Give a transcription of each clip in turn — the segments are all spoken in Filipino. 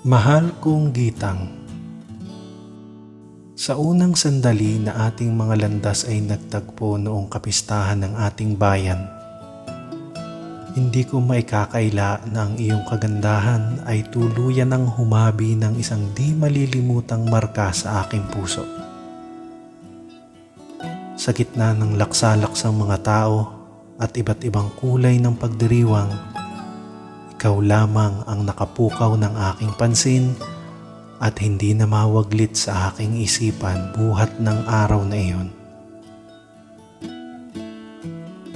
Mahal kong Gitang Sa unang sandali na ating mga landas ay nagtagpo noong kapistahan ng ating bayan, hindi ko maikakaila na ang iyong kagandahan ay tuluyan ng humabi ng isang di malilimutang marka sa aking puso. Sa gitna ng laksalaksang mga tao at iba't ibang kulay ng pagdiriwang, ikaw lamang ang nakapukaw ng aking pansin at hindi na mawaglit sa aking isipan buhat ng araw na iyon.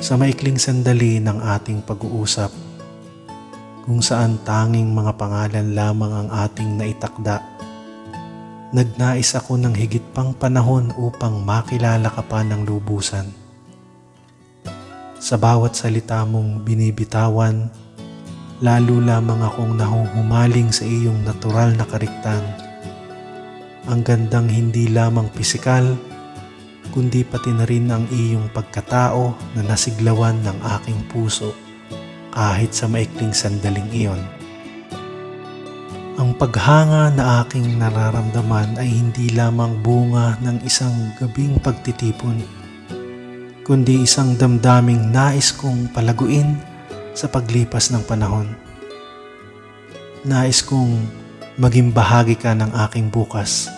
Sa maikling sandali ng ating pag-uusap, kung saan tanging mga pangalan lamang ang ating naitakda, nagnais ako ng higit pang panahon upang makilala ka pa ng lubusan. Sa bawat salita mong binibitawan, lalo lamang akong nahuhumaling sa iyong natural na kariktan. Ang gandang hindi lamang pisikal, kundi pati na rin ang iyong pagkatao na nasiglawan ng aking puso kahit sa maikling sandaling iyon. Ang paghanga na aking nararamdaman ay hindi lamang bunga ng isang gabing pagtitipon, kundi isang damdaming nais kong palaguin sa paglipas ng panahon. Nais kong maging bahagi ka ng aking bukas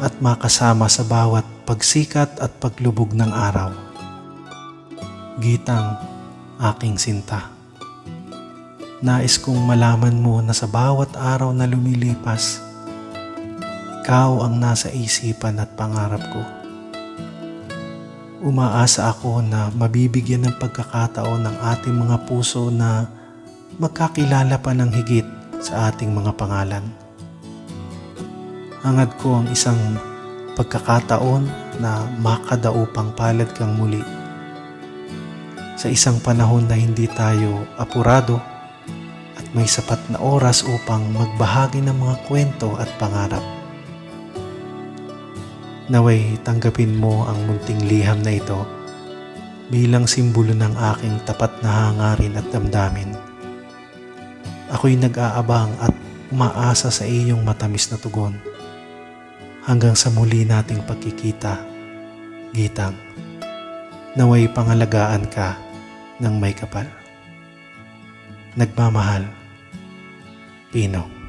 at makasama sa bawat pagsikat at paglubog ng araw. Gitang aking sinta. Nais kong malaman mo na sa bawat araw na lumilipas, ikaw ang nasa isipan at pangarap ko. Umaasa ako na mabibigyan ng pagkakataon ng ating mga puso na magkakilala pa ng higit sa ating mga pangalan. Hangad ko ang isang pagkakataon na makadaupang palad kang muli. Sa isang panahon na hindi tayo apurado at may sapat na oras upang magbahagi ng mga kwento at pangarap. Naway tanggapin mo ang munting liham na ito bilang simbolo ng aking tapat na hangarin at damdamin. Ako'y nag-aabang at umaasa sa iyong matamis na tugon hanggang sa muli nating pagkikita, Gitang, naway pangalagaan ka ng may kapal. Nagmamahal, Pino.